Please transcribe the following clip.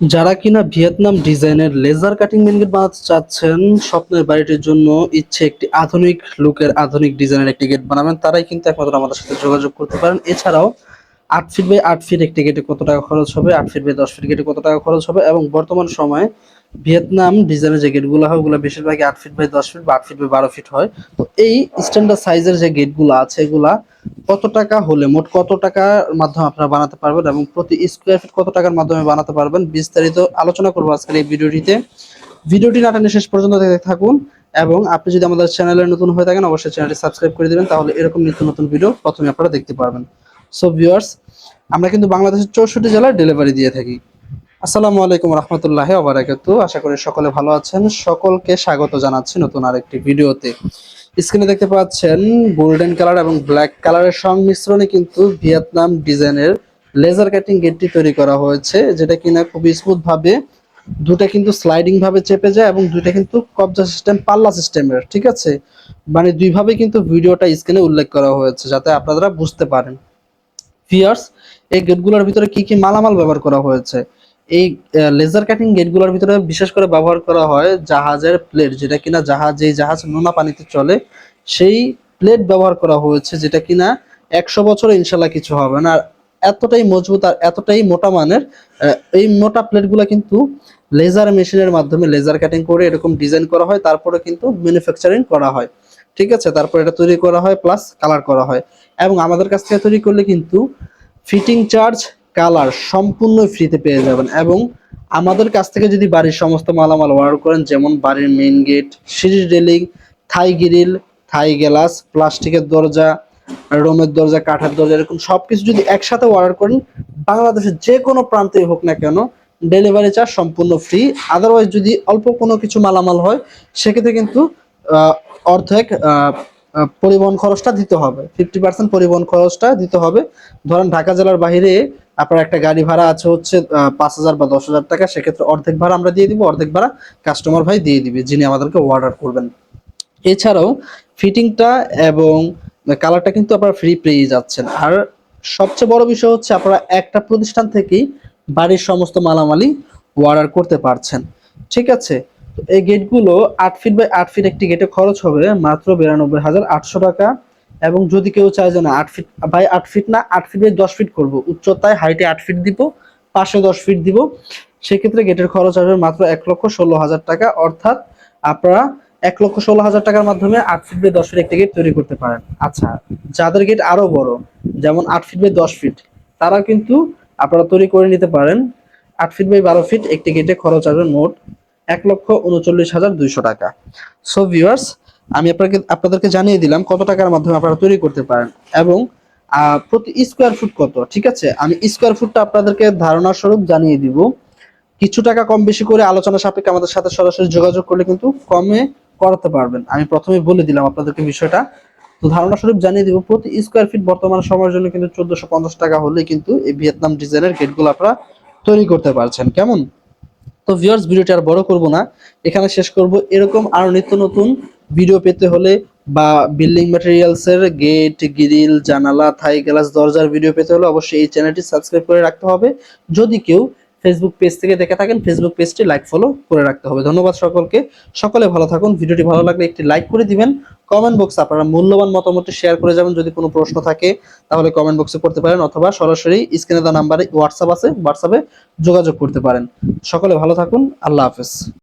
যারা কিনা ভিয়েতনাম ডিজাইনের লেজার কাটিং মেন গেট বানাতে চাচ্ছেন, স্বপ্নের বাড়িটির জন্য ইচ্ছে একটি আধুনিক লুকের আধুনিক ডিজাইনের একটি গেট বানাবেন, তারাই কিন্তু একমাত্র আমাদের সাথে যোগাযোগ করতে পারেন। এছাড়াও আট ফিট বাই আট ফিট একটি গেটে কত টাকা খরচ হবে? আট ফিট বাই দশ ফিট গেটে কত টাকা খরচ হবে? এবং বর্তমান সময়ে ভিয়েতনাম ডিজাইনের যে গেটগুলো হয়, ওগুলো বেশিরভাগই আট ফিট বাই দশ ফিট বা আট ফিট বাই বারো ফিট হয়। তো এই স্ট্যান্ডার্ড সাইজের যে গেটগুলো আছে, এগুলা কত টাকা হলে, মোট কত টাকার মাধ্যমে আপনারা বানাতে পারবেন এবং প্রতি স্কোয়ার ফিট কত টাকার মাধ্যমে বানাতে পারবেন, বিস্তারিত আলোচনা করব আজকের এই ভিডিওটিতে। ভিডিওটি না টেনে শেষ পর্যন্ত দেখতে থাকুন এবং আপনি যদি আমাদের চ্যানেলে নতুন হয়ে থাকেন, অবশ্যই চ্যানেলটি সাবস্ক্রাইব করে দিবেন, তাহলে এরকম নিত্য নতুন ভিডিও প্রথমে আপনারা দেখতে পারবেন। সো ভিউয়ার্স আমরা কিন্তু বাংলাদেশের চৌষট্টি জেলায় ডেলিভারি দিয়ে থাকি। আসসালামু আলাইকুম রহমতুল্লাহ আবরাকাত আশা করি সকলে ভালো আছেন। সকলকে স্বাগত জানাচ্ছি নতুন আরেকটি ভিডিওতে। স্ক্রিনে দেখতে পাচ্ছেন গোল্ডেন কালার এবং ব্ল্যাক কালারের সংমিশ্রণে কিন্তু ভিয়েতনাম ডিজাইনের লেজার কাটিং গেটটি তৈরি করা হয়েছে, যেটা কিনা খুবই স্মুথ ভাবে, দুটা কিন্তু স্লাইডিং ভাবে চেপে যায় এবং দুইটা কিন্তু কবজা সিস্টেম পাল্লা সিস্টেমের ঠিক আছে? মানে দুইভাবে কিন্তু ভিডিওটা স্ক্রিনে উল্লেখ করা হয়েছে, যাতে আপনারা বুঝতে পারেন। ভিয়ার্স এই গেটগুলোর ভিতরে কি কি মালামাল ব্যবহার করা হয়েছে? এই লেজার কাটিং গেটগুলোর ভিতরে বিশেষ করে ব্যবহার করা হয় জাহাজের প্লেট যেটা কিনা জাহাজ, যেই জাহাজ নোনা পানিতে চলে, সেই প্লেট ব্যবহার করা হয়েছে, যেটা কিনা একশো বছরে ইনশাল্লাহ কিছু হবে না। আর এতটাই মজবুত আর এতটাই মোটা মানের এই মোটা প্লেটগুলো কিন্তু লেজার মেশিনের মাধ্যমে লেজার কাটিং করে এরকম ডিজাইন করা হয়, তারপরে কিন্তু ম্যানুফ্যাকচারিং করা হয়। ঠিক আছে? তারপর এটা তৈরি করা হয় প্লাস কালার করা হয়। এবং আমাদের কাছ থেকে তৈরি করলে কিন্তু ফিটিং চার্জ কালার সম্পূর্ণ ফ্রিতে পেয়ে যাবেন। এবং আমাদের কাছ থেকে যদি বাড়ির সমস্ত মালামাল অর্ডার করেন, যেমন বাড়ির মেইন গেট সিঁড়ির railing Thai grill Thai glass প্লাস্টিকের দরজা, রোমের দরজা, কাঠের দরজা, এরকম সব কিছু যদি একসাথে অর্ডার করেন, বাংলাদেশের যে কোনো প্রান্তে হোক না কেন ডেলিভারি চার্জ সম্পূর্ণ ফ্রি আদারওয়াইজ যদি অল্প কোনো কিছু মালামাল হয়, সেক্ষেত্রে কিন্তু অর্ধেক পরিবহন খরচটা দিতে হবে। ফিফটি পার্সেন্ট পরিবহন খরচটা দিতে হবে। ধরেন ঢাকা জেলার বাইরে আপনার একটা গাড়ি ভাড়া আছে হচ্ছে পাঁচ হাজার বা দশ হাজার টাকা। সেক্ষেত্রে অর্ধেক ভাড়া আমরা দিয়ে দিব, অর্ধেক ভাড়া কাস্টমার ভাই দিয়ে দিবে, যিনি আমাদেরকে অর্ডার করবেন। এছাড়াও ফিটিংটা এবং কালারটা কিন্তু আপনারা ফ্রি পেয়ে যাচ্ছেন। আর সবচেয়ে বড় বিষয় হচ্ছে আপনারা একটা প্রতিষ্ঠান থেকেই বাড়ির সমস্ত মালামালি অর্ডার করতে পারছেন। ঠিক আছে? এই গেটগুলো আট ফিট বাই আট ফিট একটি গেটে খরচ হবে মাত্র বিরানব্বই হাজার আটশো টাকা। এবং যদি কেউ চায় যে না, আট ফিট বাই আট ফিট না, আট ফিট বাই দশ ফিট করব। উচ্চতায় হাইটে আট ফিট দিব, পাশে দশ ফিট দিব। সেক্ষেত্রে গেটের খরচ আসবে মাত্র এক লক্ষ ষোলো হাজার টাকা। অর্থাৎ আপনারা এক লক্ষ ষোলো হাজার টাকার মাধ্যমে আট ফিট বাই দশ ফিট একটি গেট তৈরি করতে পারেন। আচ্ছা যাদের গেট আরও বড়, যেমন আট ফিট বাই দশ ফিট তারা কিন্তু আপনারা তৈরি করে নিতে পারেন। আট ফিট বাই বারো ফিট একটি গেটে খরচ আসবে মোট এক লক্ষ উনচল্লিশ হাজার দুইশো টাকা। সো ভিউয়ার্স আমি আপনাকে, আপনাদেরকে জানিয়ে দিলাম কত টাকার মাধ্যমে আপনারা তৈরি করতে পারেন এবং প্রতি স্কোয়ার ফুট কত, ঠিক আছে? আমি স্কোয়ার ফুটটা আপনাদেরকে ধারণা স্বরূপ জানিয়ে দিব। কিছু টাকা কম বেশি করে আলোচনা সাপেক্ষে আমাদের সাথে সরাসরি যোগাযোগ করলে কিন্তু কমে করাতে পারবেন। আমি প্রথমে বলে দিলাম আপনাদেরকে বিষয়টা। তো ধারণা স্বরূপ জানিয়ে দিব, প্রতি স্কোয়ার ফিট বর্তমান সময়ের জন্য কিন্তু চোদ্দশো টাকা হলে কিন্তু এই ভিয়েতনাম ডিজাইনের গেটগুলো আপনারা তৈরি করতে পারছেন। কেমন? তো ভিউয়ার্স ভিডিওটি আর বড় করব না। এখানে শেষ করব। এরকম আরও নিত্য নতুন ভিডিও পেতে হলে বা বিল্ডিং ম্যাটেরিয়ালস এর গেট গ্রিল জানালা থাই গ্লাস দরজার ভিডিও পেতে হলে অবশ্যই এই চ্যানেলটি সাবস্ক্রাইব করে রাখতে হবে। যদি কেউ ফেসবুক পেজ থেকে দেখে থাকেন ফেসবুক পেজটি লাইক ফলো করে রাখতে হবে। ধন্যবাদ সকলকে। সকলে ভালো থাকুন। ভিডিওটি ভালো লাগলে একটি লাইক করে দিবেন। কমেন্ট বক্সে আপনারা মূল্যবান মতামত শেয়ার করে যাবেন। যদি কোনো প্রশ্ন থাকে, তাহলে কমেন্ট বক্সে করতে পারেন অথবা সরাসরি স্ক্রিনে দেওয়া নাম্বারে হোয়াটসঅ্যাপ আছে হোয়াটসঅ্যাপে যোগাযোগ করতে পারেন। সকলে ভালো থাকুন, আল্লাহ হাফেজ।